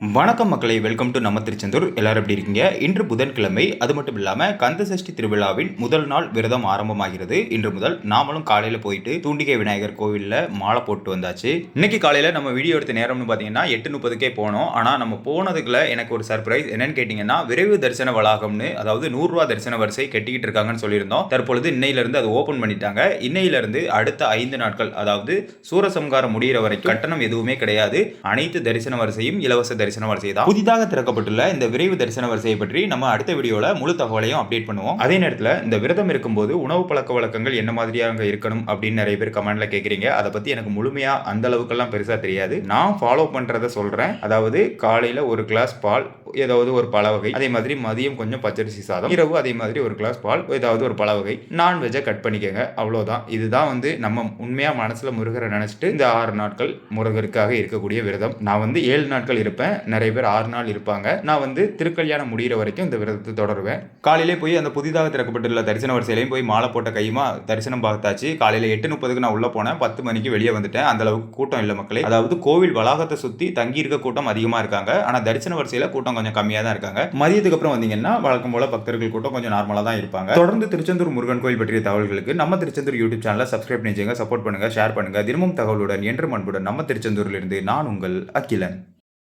வணக்கம் மக்களை welcome to நம்ம திருச்செந்தூர். எல்லாரும் எப்படி இருக்கீங்க? இன்று புதன்கிழமை அது மட்டும் இல்லாமல் கந்த சஷ்டி திருவிழாவின் முதல் நாள் விரதம் ஆரம்பமாகிறது. இன்று முதல் நாமளும் காலையில் போயிட்டு தூண்டிகை விநாயகர் கோவிலில் மாலை போட்டு வந்தாச்சு. இன்னைக்கு காலையில் நம்ம வீடியோ எடுத்த நேரம்னு பார்த்தீங்கன்னா எட்டு முப்பதுக்கே போனோம். ஆனால் நம்ம போனதுக்குள்ள எனக்கு ஒரு சர்ப்ரைஸ் என்னன்னு கேட்டிங்கன்னா விரைவு தரிசன வளாகம்னு அதாவது நூறுரூவா தரிசன வரிசை கட்டிக்கிட்டு இருக்காங்கன்னு சொல்லியிருந்தோம். தற்பொழுது இன்னையிலிருந்து அதை ஓப்பன் பண்ணிட்டாங்க. இன்னையிலிருந்து அடுத்த ஐந்து நாட்கள் அதாவது சூரசம்காரம் முடிகிற வரைக்கும் கட்டணம் எதுவுமே கிடையாது. அனைத்து தரிசன வரிசையும் இலவச தரிசன வரிசை தான் புதிதாக திறக்கப்பட்டுள்ள இந்த விரைவு தரிசன வரிசையை பற்றி நம்ம அடுத்த வீடியோல முழு தகவலையும் அப்டேட் பண்ணுவோம். அதே நேரத்தில் இந்த விரதம் இருக்கும்போது உணவு பழக்க வழக்கங்கள் என்ன மாதிரியாக இருக்கணும் அப்படின்னு நிறைய பேர் கமெண்ட்ல கேட்குறீங்க அதை பத்தி எனக்கு முழுமையா அந்த அளவுக்கெல்லாம் பெருசா தெரியாது. நான் ஃபாலோ பண்ணுறத சொல்றேன். அதாவது காலையில ஒரு கிளாஸ் பால் ஏதாவது ஒரு பழ வகை அதே மாதிரி மதியம் கொஞ்சம் பச்சரிசி சாதம் இரவு அதே மாதிரி ஒரு கிளாஸ் பால் ஏதாவது ஒரு பழ வகை நான்வெஜ்ஜை கட் பண்ணிக்கோங்க. அவ்வளோதான் இதுதான் வந்து நம்ம உண்மையாக மனசில் முருகரை நினச்சிட்டு இந்த ஆறு நாட்கள் முருகருக்காக இருக்கக்கூடிய விரதம். நான் வந்து ஏழு நாட்கள் இருப்பேன். நிறைய பேர் ஆறு நாள் இருப்பாங்க. நான் வந்து திருக்கல்யாணம் முடிகிற வரைக்கும் இந்த விரதத்தை தொடருவேன். காலையிலே போய் அந்த புதிதாக திறக்கப்பட்டுள்ள தரிசன வரிசையிலையும் போய் மாலை போட்ட கையுமா தரிசனம் பார்த்தாச்சு. காலையில் எட்டு முப்பதுக்கு நான் உள்ளே போனேன். பத்து மணிக்கு வெளியே வந்துட்டேன். அந்த அளவுக்கு கூட்டம் இல்லை மக்களே. அதாவது கோவில் வளாகத்தை சுற்றி தங்கி இருக்க கூட்டம் அதிகமாக இருக்காங்க. ஆனால் தரிசன வரிசையில் கூட்டம் கொஞ்சம் கம்மியாக தான் இருக்காங்க. மதியத்துக்கு அப்புறம் வந்தீங்கன்னா வழக்கம் போல பக்தர்கள் கூட்டம் கொஞ்சம் நார்மலாக தான் இருப்பாங்க. தொடர்ந்து திருச்செந்தூர் முருகன் கோயில் பற்றிய தகவல்களுக்கு நம்ம திருச்செந்தூர் யூடியூப் சேனலை சப்ஸ்கிரைப் பண்ணிச்சுங்க சப்போர்ட் பண்ணுங்க ஷேர் பண்ணுங்க. தினமும் தகவலுடன் என்று அன்புடன் நம்ம திருச்செந்தூரிலிருந்து நான் உங்கள் அகிலன்.